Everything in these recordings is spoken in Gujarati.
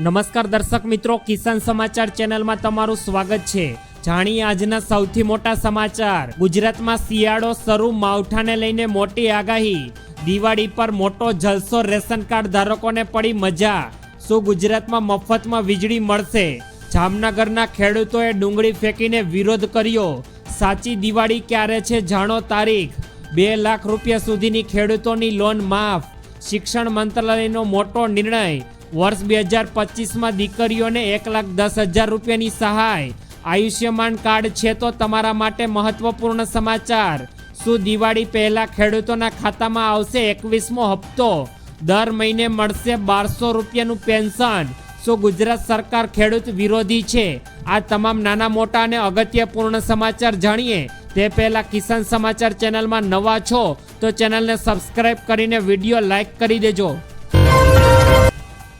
નમસ્કાર દર્શક મિત્રો, કિસાન સમાચાર ચેનલમાં તમારું સ્વાગત છે. જાણીએ આજના સૌથી મોટા સમાચાર. ગુજરાતમાં શિયાળો શરૂ માવઠાને લઈને મોટી આગાહી. દિવાળી પર મોટો જલસો રેશન કાર્ડ ધારકોને પડી મજા. શું ગુજરાતમાં મફતમાં વીજળી મળશે? જામનગરના ખેડૂતોએ ડુંગળી ફેંકીને વિરોધ કર્યો. સાચી દિવાળી ક્યારે છે જાણો તારીખ? બે લાખ રૂપિયા સુધીની ખેડૂતોની લોન માફ. શિક્ષણ મંત્રાલયનો મોટો નિર્ણય. વર્ષ બે હજાર પચીસમાં દીકરીઓને એક લાખ દસ હજાર રૂપિયાની સહાય. આયુષ્યમાન કાર્ડ છે તો તમારા માટે મહત્વપૂર્ણ સમાચાર. શું દિવાળી પહેલા ખેડૂતોના ખાતામાં આવશે એકવીસમો હપ્તો? દર મહિને મળશે બારસો રૂપિયાનું પેન્શન. શું ગુજરાત સરકાર ખેડૂત વિરોધી છે? આ તમામ નાના મોટા અને અગત્યપૂર્ણ સમાચાર જાણીએ. તે પહેલા કિસાન સમાચાર ચેનલમાં નવા છો તો ચેનલને સબસ્ક્રાઈબ કરીને વીડિયો લાઈક કરી દેજો.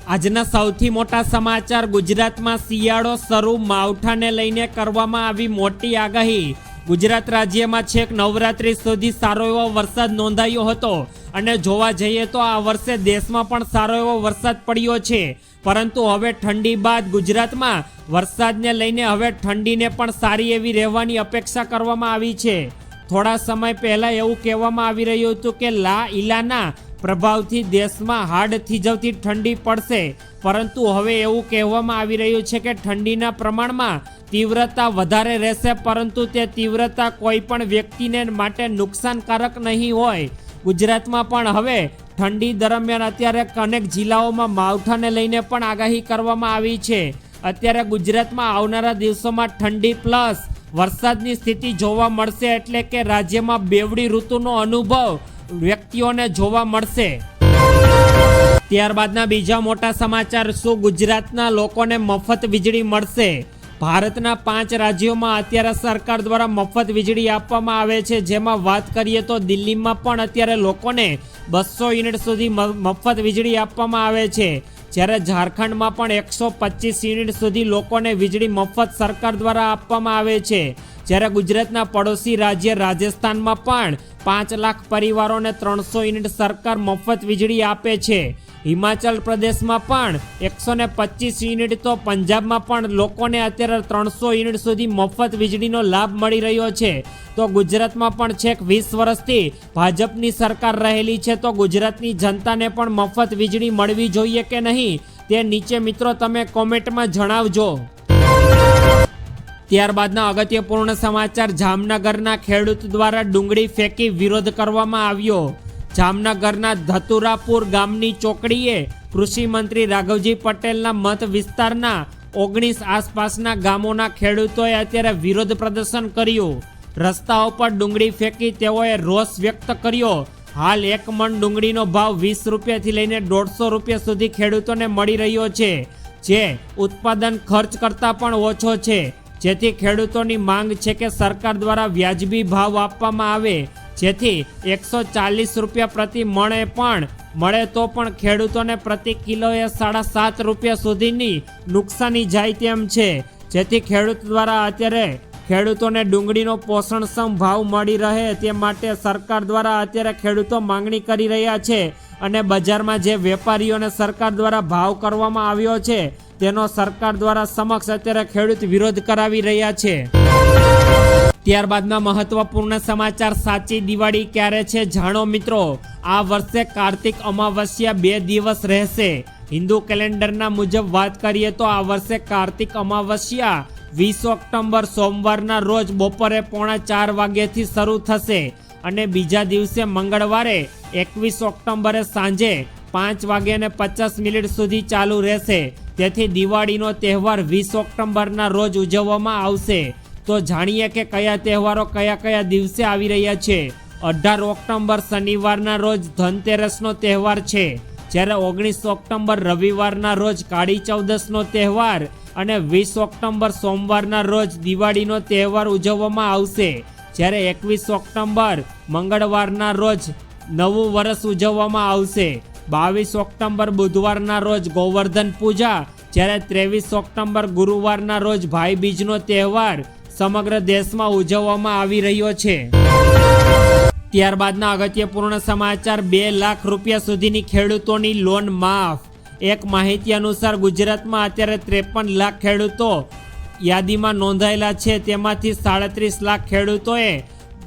આજના સૌથી મોટા સમાચાર ગુજરાતમાં શિયાળો શરૂ માવઠાને લઈને કરવામાં આવી મોટી આગાહી. ગુજરાત રાજ્યમાં છેક નવરાત્રી સુધી સારો એવો વરસાદ નોંધાયો હતો. અને જોવા જઈએ તો આ વર્ષે દેશમાં પણ સારો એવો વરસાદ પડ્યો છે. પરંતુ હવે ઠંડી બાદ ગુજરાતમાં વરસાદને લઈને હવે ઠંડીને પણ સારી એવી રહેવાની અપેક્ષા કરવામાં આવી છે. થોડા સમય પહેલાં એવું કહેવામાં આવી રહ્યું હતું કે લા ઇલાના પ્રભાવથી દેશમાં હાડ થીજવતી ઠંડી પડશે. પરંતુ હવે એવું કહેવામાં આવી રહ્યું છે કે ઠંડીના પ્રમાણમાં તીવ્રતા વધારે રહેશે, પરંતુ તે તીવ્રતા કોઈ પણ વ્યક્તિને માટે નુકસાનકારક નહીં હોય. ગુજરાતમાં પણ હવે ઠંડી દરમિયાન અત્યારે અનેક જિલ્લાઓમાં માવઠાને લઈને પણ આગાહી કરવામાં આવી છે. અત્યારે ગુજરાતમાં આવનારા દિવસોમાં ઠંડી પ્લસ વરસાદની સ્થિતિ જોવા મળશે એટલે કે રાજ્યમાં બેવડી ઋતુનો અનુભવ વ્યક્તિઓને જોવા મળશે. ત્યારબાદના બીજા મોટા સમાચાર, શું ગુજરાતના લોકોને મફત વીજળી મળશે? ભારતના પાંચ રાજ્યોમાં અત્યારે સરકાર દ્વારા મફત વીજળી આપવામાં આવે છે. જેમાં વાત કરીએ તો દિલ્હીમાં પણ અત્યારે લોકોને બસો યુનિટ સુધી મફત વીજળી આપવામાં આવે છે. જ્યારે ઝારખંડમાં પણ એકસો પચીસ યુનિટ સુધી લોકોને વીજળી મફત સરકાર દ્વારા આપવામાં આવે છે. જ્યારે ગુજરાતના પડોશી રાજ્ય રાજસ્થાનમાં પણ પાંચ લાખ પરિવારોને ત્રણસો યુનિટ સરકાર મફત વીજળી આપે છે. હિમાચલ પ્રદેશમાં પણ એકસો ને પચીસ યુનિટ તો પંજાબમાં પણ લોકોને અત્યારે ત્રણસો યુનિટ સુધી મફત વીજળીનો લાભ મળી રહ્યો છે. તો ગુજરાતમાં પણ છેક વીસ વર્ષથી ભાજપની સરકાર રહેલી છે તો ગુજરાતની જનતાને પણ મફત વીજળી મળવી જોઈએ કે નહીં તે નીચે મિત્રો તમે કોમેન્ટમાં જણાવજો. ત્યારબાદના અગત્યપૂર્ણ સમાચાર જામનગરના ખેડૂત દ્વારા ડુંગળી ફેંકી વિરોધ કરવામાં આવ્યો. જામનગરના ધતુરાપુર ગામની ચોકડીએ કૃષિ મંત્રી રાઘવજી પટેલના મત વિસ્તારના ઓગણીસ આસપાસના ગામોના ખેડૂતોએ અત્યારે વિરોધ પ્રદર્શન કર્યું. રસ્તાઓ પર ડુંગળી ફેંકી તેઓએ રોષ વ્યક્ત કર્યો. હાલ એક મણ ડુંગળીનો ભાવ વીસ રૂપિયાથી લઈને દોઢસો રૂપિયા સુધી ખેડૂતોને મળી રહ્યો છે, જે ઉત્પાદન ખર્ચ કરતાં પણ ઓછો છે. જેથી ખેડૂતોની માંગ છે કે સરકાર દ્વારા વ્યાજબી ભાવ આપવામાં આવે, જેથી એકસો ચાલીસ રૂપિયા પ્રતિ મણે પણ મળે તો પણ ખેડૂતોને પ્રતિ કિલોએ સાડા સાત રૂપિયા સુધીની નુકસાની જાય તેમ છે. જેથી ખેડૂત દ્વારા અત્યારે ખેડૂતોને ડુંગળીનો પોષણક્ષમ ભાવ મળી રહે તે માટે સરકાર દ્વારા અત્યારે ખેડૂતો માંગણી કરી રહ્યા છે અને બજારમાં જે વેપારીઓને સરકાર દ્વારા ભાવ કરવામાં આવ્યો છે તેનો સરકાર દ્વારા સમક્ષ અત્યારે ખેડૂત વિરોધ કરાવી રહ્યા છે. ત્યારબાદના મહત્વપૂર્ણ સમાચાર સાચી દિવાળી ક્યારે છે જાણો મિત્રો? આ વર્ષે કાર્તિક અમાવસ્યા બે દિવસ રહેશે. હિન્દુ કેલેન્ડરના મુજબ વાત કરીએ તો આ વર્ષે કાર્તિક અમાવસ્યા વીસ ઓક્ટોબર સોમવારના રોજ બપોરે પોણા ચાર વાગ્યાથી શરૂ થશે અને બીજા દિવસે મંગળવારે એકવીસ ઓક્ટોબરે સાંજે પાંચ વાગ્યાને પચાસ મિનિટ સુધી ચાલુ રહેશે. તેથી દિવાળીનો તહેવાર વીસ ઓક્ટોબરના રોજ ઉજવવામાં આવશે. તો જાણીએ કે કયા તહેવારો કયા કયા દિવસે આવી રહ્યા છે. અઢાર ઓક્ટોબર શનિવારના રોજ ધનતેરસનો તહેવાર છે. જ્યારે ઓગણીસ ઓક્ટોબર રવિવારના રોજ કાળી ચૌદસનો તહેવાર અને વીસ ઓક્ટોબર સોમવારના રોજ દિવાળીનો તહેવાર ઉજવવામાં આવશે. જ્યારે એકવીસ ઓક્ટોબર મંગળવારના રોજ નવું વર્ષ ઉજવવામાં આવશે. બાવીસ ઓક્ટોબર બુધવારના રોજ ગોવર્ધન પૂજા, જ્યારે ત્રેવીસ ઓક્ટોબર ગુરુવારના રોજ ભાઈ બીજનો તહેવાર સમગ્ર દેશમાં ઉજવવામાં આવી રહ્યો છે. ત્યારબાદના અગત્યપૂર્ણ સમાચાર, બે લાખ રૂપિયા સુધીની ખેડૂતોની લોન માફ. એક માહિતી અનુસાર, ગુજરાતમાં અત્યારે ત્રેપન લાખ ખેડૂતો યાદીમાં નોંધાયેલા છે. તેમાંથી સાડત્રીસ લાખ ખેડૂતોએ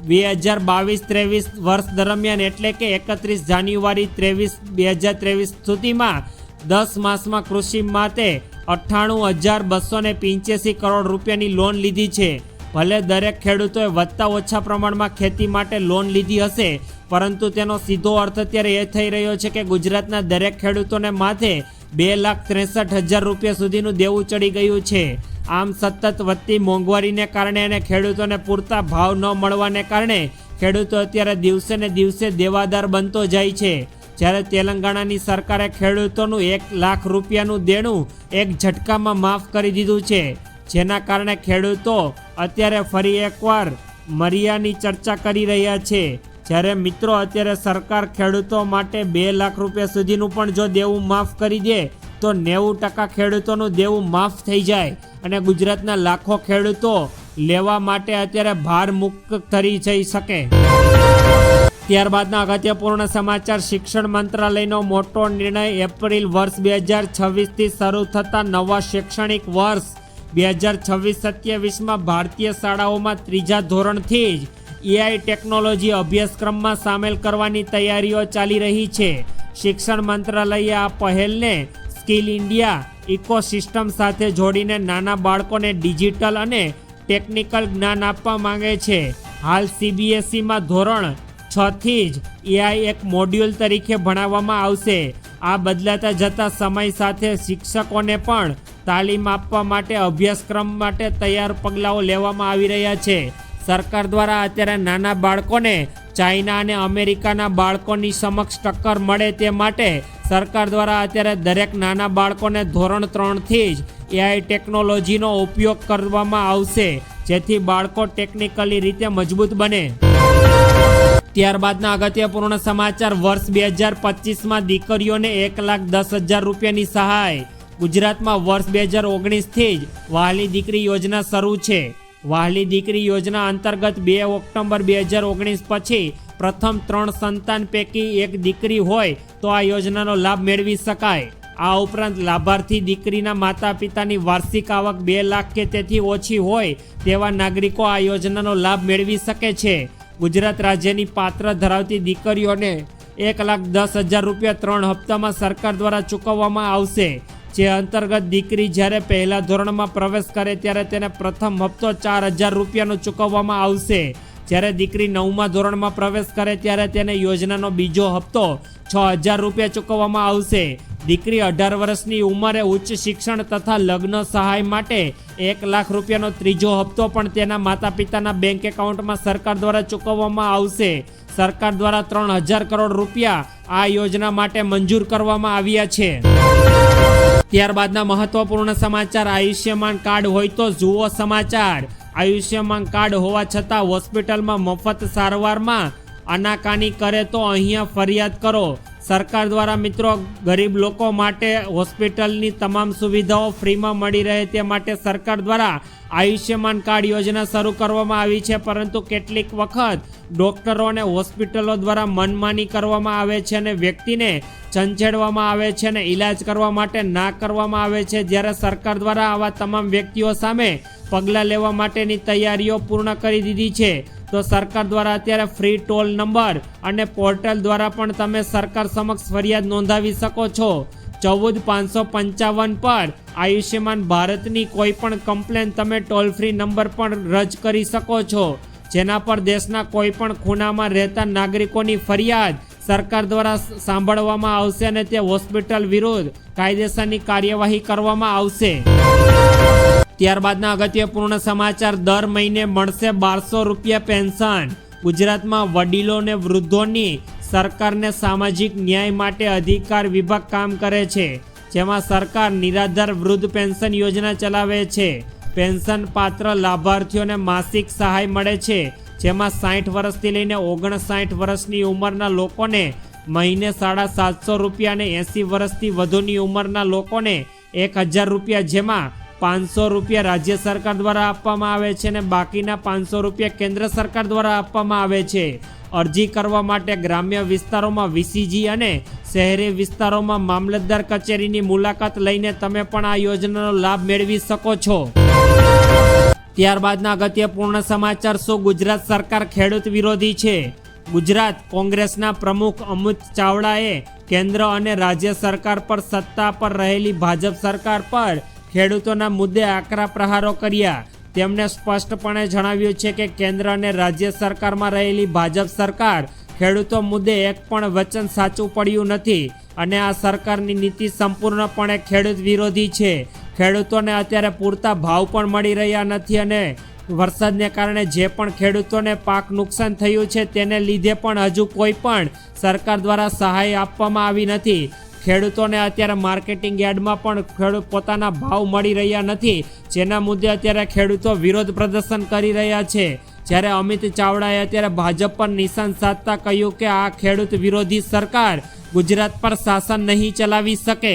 બે હજાર બાવીસ, ત્રેવીસ વર્ષ દરમિયાન એટલે કે એકત્રીસ જાન્યુઆરી, ત્રેવીસ, બે હજાર ત્રેવીસ સુધીમાં દસ માસમાં કૃષિ માટે અઠ્ઠાણું હજાર બસો ને પિંચ્યાસી કરોડ રૂપિયાની લોન લીધી છે. ભલે દરેક ખેડૂતોએ વધતા ઓછા પ્રમાણમાં ખેતી માટે લોન લીધી હશે, પરંતુ તેનો સીધો અર્થ અત્યારે એ થઈ રહ્યો છે કે ગુજરાતના દરેક ખેડૂતોને માથે બે લાખ ત્રેસઠ હજાર રૂપિયા સુધીનું દેવું ચડી ગયું છે. આમ સતત વધતી મોંઘવારીને કારણે અને ખેડૂતોને પૂરતા ભાવ ન મળવાને કારણે ખેડૂતો અત્યારે દિવસે ને દિવસે દેવાદાર બનતો જાય છે. જ્યારે તેલંગાણાની સરકારે ખેડૂતોનું એક લાખ રૂપિયાનું દેણું એક ઝટકામાં માફ કરી દીધું છે. જેના કારણે ખેડૂતો અત્યારે ફરી એકવાર મરિયાની ચર્ચા કરી રહ્યા છે. જ્યારે મિત્રો અત્યારે સરકાર ખેડૂતો માટે બે લાખ રૂપિયા સુધીનું પણ જો દેવું માફ કરી દે, તો નેવું ટકા ખેડૂતોનું દેવું માફ થઈ જાય. અને ગુજરાતના લાખો ખેડૂતો લેવા માટે અત્યારે ભાર મુક્ત કરી જઈ શકે. ત્યારબાદના અગત્યપૂર્ણ સમાચાર, શિક્ષણ મંત્રાલયનો મોટો નિર્ણય એપ્રિલ વર્ષ બે હજાર છવ્વીસથી શરૂ થતા નવા શૈક્ષણિક વર્ષ. બે હજાર છવ્વીસ સત્યાવીસમાં ભારતીય શાળાઓમાં ત્રીજા ધોરણથી જ એઆઈ ટેકનોલોજી અભ્યાસક્રમમાં સામેલ કરવાની તૈયારીઓ ચાલી રહી છે. શિક્ષણ મંત્રાલયે આ પહેલને સ્કિલ ઇન્ડિયા ઇકોસિસ્ટમ સાથે જોડીને નાના બાળકોને ડિજિટલ અને ટેકનિકલ જ્ઞાન આપવા માંગે છે. હાલ સીબીએસઈમાં ધોરણ છ થી જ એઆઈ એક મોડ્યુલ તરીકે ભણાવવામાં આવશે. આ બદલાતા જતા સમય સાથે શિક્ષકોને પણ તાલીમ આપવા માટે અભ્યાસક્રમ માટે તૈયાર પગલાઓ લેવામાં આવી રહ્યા છે. સરકાર દ્વારા અત્યારે નાના બાળકોને ચાઇના અને અમેરિકાના બાળકોની સમક્ષ ટક્કર મળે તે માટે સરકાર દ્વારા અત્યારે દરેક નાના બાળકોને ધોરણ ત્રણથી જ એઆઈ ટેકનોલોજીનો ઉપયોગ કરવામાં આવશે, જેથી બાળકો ટેકનિકલી રીતે મજબૂત બને. ત્યારબાદના અગત્યપૂર્ણ સમાચાર, વર્ષ બે હજાર પચીસમાં દીકરીઓને એક લાખ દસ હજાર રૂપિયાની સહાય. ગુજરાતમાં વર્ષ બે હજાર ઓગણીસથી જ વહાલી દીકરી યોજના શરૂ છે. વહાલી દીકરી યોજના અંતર્ગત બે ઓક્ટોબર બે હજાર ઓગણીસ પછી પ્રથમ ત્રણ સંતાન પૈકી એક દીકરી હોય તો આ યોજનાનો લાભ મેળવી શકાય. આ ઉપરાંત લાભાર્થી દીકરીના માતા પિતાની વાર્ષિક આવક બે લાખ કે તેથી ઓછી હોય તેવા નાગરિકો આ યોજનાનો લાભ મેળવી શકે છે. ગુજરાત રાજ્યની પાત્ર ધરાવતી દીકરીઓને એક લાખ દસ હજાર રૂપિયા ત્રણ હપ્તામાં સરકાર દ્વારા ચૂકવવામાં આવશે. જે અંતર્ગત દીકરી જ્યારે પહેલા ધોરણમાં પ્રવેશ કરે ત્યારે તેને પ્રથમ હપ્તો ચાર હજાર રૂપિયાનો ચૂકવવામાં આવશે. જ્યારે દીકરી નવમા ધોરણમાં પ્રવેશ કરે ત્યારે તેને યોજનાનો બીજો હપ્તો છ હજાર રૂપિયા ચૂકવવામાં આવશે. દીકરી અઢાર વર્ષની ઉંમરે ઉચ્ચ શિક્ષણ તથા લગ્ન સહાય માટે એક લાખ રૂપિયાનો ત્રીજો હપ્તો પણ તેના માતા પિતાના બેંક એકાઉન્ટમાં સરકાર દ્વારા ચૂકવવામાં આવશે. સરકાર દ્વારા ત્રણ હજાર કરોડ રૂપિયા આ યોજના માટે મંજૂર કરવામાં આવ્યા છે. ત્યારબાદના મહત્વપૂર્ણ સમાચાર. આયુષ્યમાન કાર્ડ હોય તો જુઓ સમાચાર. આયુષ્યમાન કાર્ડ હોવા છતાં હોસ્પિટલમાં મફત સારવારમાં આનાકાની કરે તો અહીંયા ફરિયાદ કરો. સરકાર દ્વારા મિત્રો ગરીબ લોકો માટે હોસ્પિટલની તમામ સુવિધાઓ ફ્રીમાં મળી રહે તે માટે સરકાર દ્વારા આયુષ્યમાન કાર્ડ યોજના શરૂ કરવામાં આવી છે, પરંતુ કેટલીક વખત ડોક્ટરો અને હોસ્પિટલો દ્વારા મનમાની કરવામાં આવે છે અને વ્યક્તિને ચંચેડવામાં આવે છે અને ઈલાજ કરવા માટે ના કરવામાં આવે છે. જ્યારે સરકાર દ્વારા આવા તમામ વ્યક્તિઓ સામે પગલાં લેવા માટેની તૈયારીઓ પૂર્ણ કરી દીધી છે, તો સરકાર દ્વારા અત્યારે ફ્રી ટોલ નંબર અને પોર્ટલ દ્વારા પણ તમે સરકાર સમક્ષ ફરિયાદ નોંધાવી શકો છો. ચૌદ પાંચસો પંચાવન પર આયુષ્યમાન ભારતની કોઈ પણ કમ્પ્લેન તમે ટોલ ફ્રી નંબર પણ રજ કરી શકો છો, જેના પર દેશના કોઈ પણ ખૂણામાં રહેતા નાગરિકોની ફરિયાદ સરકાર દ્વારા સાંભળવામાં આવશે અને તે હોસ્પિટલ વિરુદ્ધ કાયદેસરની કાર્યવાહી કરવામાં આવશે. ત્યારબાદના અગત્યપૂર્ણ સમાચાર, દર મહિને મળશે બારસો રૂપિયા પેન્શન. ગુજરાતમાં વડીલો અને વૃદ્ધોની સરકારને સામાજિક ન્યાય માટે અધિકાર વિભાગ કામ કરે છે, જેમાં સરકાર નિરાધાર વૃદ્ધ પેન્શન યોજના ચલાવે છે. પેન્શન પાત્ર લાભાર્થીઓને માસિક સહાય મળે છે, જેમાં સાઠ વર્ષથી લઈને ઓગણસાઠ વર્ષની ઉંમરના લોકોને મહિને સાડા સાતસો રૂપિયા અને એંસી વર્ષથી વધુની ઉંમરના લોકોને એક હજાર રૂપિયા, જેમાં પાંચસો રૂપિયા રાજ્ય સરકાર દ્વારા આપવામાં આવે છે અને બાકીના પાંચસો રૂપિયા કેન્દ્ર સરકાર દ્વારા આપવામાં આવે છે. અરજી કરવા માટે ગ્રામ્ય વિસ્તારોમાં વીસીજી અને શહેરી વિસ્તારોમાં મામલતદાર કચેરીની મુલાકાત લઈને તમે પણ આ યોજનાનો લાભ મેળવી શકો છો. ત્યારબાદના અગત્યપૂર્ણ સમાચાર શું? ગુજરાત સરકાર ખેડૂત વિરોધી છે. ગુજરાત કોંગ્રેસના પ્રમુખ અમિત ચાવડાએ કેન્દ્ર અને રાજ્ય સરકાર પર સત્તા પર રહેલી ભાજપ સરકાર પર ખેડૂતોના મુદ્દે આકરા પ્રહારો કર્યા. તેમણે સ્પષ્ટપણે જણાવ્યું છે કે કેન્દ્ર અને રાજ્ય સરકારમાં રહેલી ભાજપ સરકાર ખેડૂતો મુદ્દે એક પણ વચન સાચું પડ્યું નથી અને આ સરકારની નીતિ સંપૂર્ણપણે ખેડૂત વિરોધી છે. ખેડૂતોને અત્યારે પૂરતા ભાવ પણ મળી રહ્યા નથી અને વરસાદને કારણે જે પણ ખેડૂતોને પાક નુકસાન થયું છે તેને લીધે પણ હજુ કોઈ પણ સરકાર દ્વારા સહાય આપવામાં આવી નથી. ખેડૂતોને અત્યારે માર્કેટિંગ યાર્ડમાં પણ ખેડૂત પોતાના ભાવ મળી રહ્યા નથી, જેના મુદ્દે અત્યારે ખેડૂતો વિરોધ પ્રદર્શન કરી રહ્યા છે. જ્યારે અમિત ચાવડાએ અત્યારે ભાજપ પર નિશાન સાધતા કહ્યું કે આ ખેડૂત વિરોધી સરકાર ગુજરાત પર શાસન નહીં ચલાવી શકે.